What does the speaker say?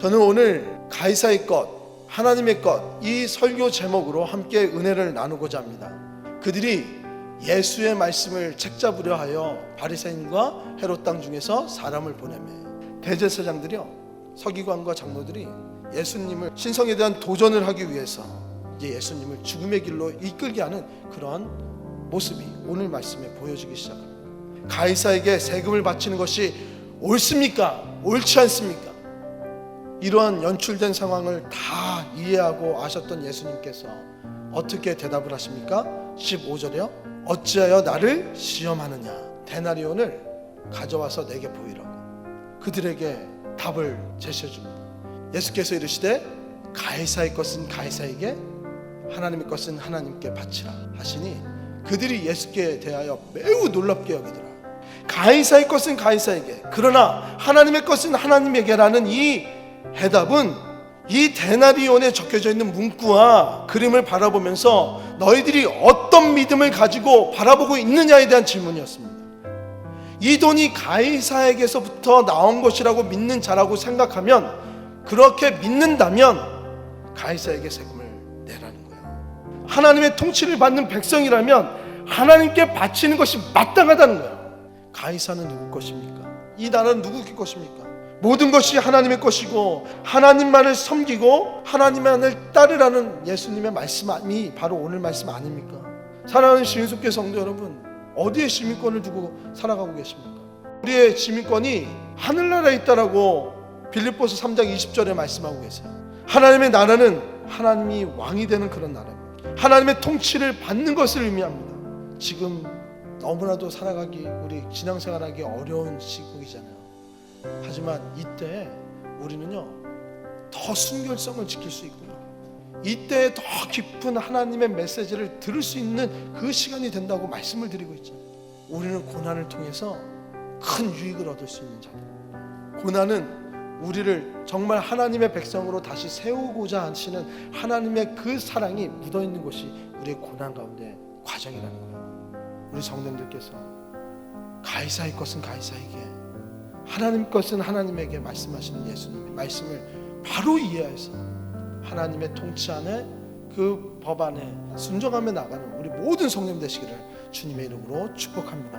저는 오늘 가이사의 것, 하나님의 것, 이 설교 제목으로 함께 은혜를 나누고자 합니다. 그들이 예수의 말씀을 책잡으려 하여 바리새인과 헤롯 땅 중에서 사람을 보내매 대제사장들이요 서기관과 장로들이 예수님을 신성에 대한 도전을 하기 위해서 이제 예수님을 죽음의 길로 이끌게 하는 그런 모습이 오늘 말씀에 보여지기 시작합니다. 가이사에게 세금을 바치는 것이 옳습니까? 옳지 않습니까? 이러한 연출된 상황을 다 이해하고 아셨던 예수님께서 어떻게 대답을 하십니까? 15절에요. 어찌하여 나를 시험하느냐? 데나리온을 가져와서 내게 보이라고. 그들에게 답을 제시해 줍니다. 예수께서 이르시되 가이사의 것은 가이사에게 하나님의 것은 하나님께 바치라 하시니 그들이 예수께 대하여 매우 놀랍게 여기더라. 가이사의 것은 가이사에게 그러나 하나님의 것은 하나님에게라는 이 해답은 이 데나리온에 적혀져 있는 문구와 그림을 바라보면서 너희들이 어떤 믿음을 가지고 바라보고 있느냐에 대한 질문이었습니다. 이 돈이 가이사에게서부터 나온 것이라고 믿는 자라고 생각하면 그렇게 믿는다면 가이사에게 세금을 내라는 거예요. 하나님의 통치를 받는 백성이라면 하나님께 바치는 것이 마땅하다는 거예요. 가이사는 누구 것입니까? 이 나라는 누구 것입니까? 모든 것이 하나님의 것이고 하나님만을 섬기고 하나님만을 따르라는 예수님의 말씀이 바로 오늘 말씀 아닙니까? 사랑하는 시민속교 성도 여러분 어디에 시민권을 두고 살아가고 계십니까? 우리의 시민권이 하늘나라에 있다라고 빌립보서 3장 20절에 말씀하고 계세요. 하나님의 나라는 하나님이 왕이 되는 그런 나라입니다. 하나님의 통치를 받는 것을 의미합니다. 지금 너무나도 살아가기 우리 신앙생활하기 어려운 시국이잖아요. 하지만 이때 우리는요 더 순결성을 지킬 수 있고요. 이때 더 깊은 하나님의 메시지를 들을 수 있는 그 시간이 된다고 말씀을 드리고 있죠. 우리는 고난을 통해서 큰 유익을 얻을 수 있는 자들. 고난은 우리를 정말 하나님의 백성으로 다시 세우고자 하시는 하나님의 그 사랑이 묻어 있는 곳이 우리의 고난 가운데 과정이라는 거예요. 우리 성도님들께서 가이사의 것은 가이사에게 하나님 것은 하나님에게 말씀하시는 예수님의 말씀을 바로 이해해서 하나님의 통치 안에 그 법 안에 순종하며 나가는 우리 모든 성령 되시기를 주님의 이름으로 축복합니다.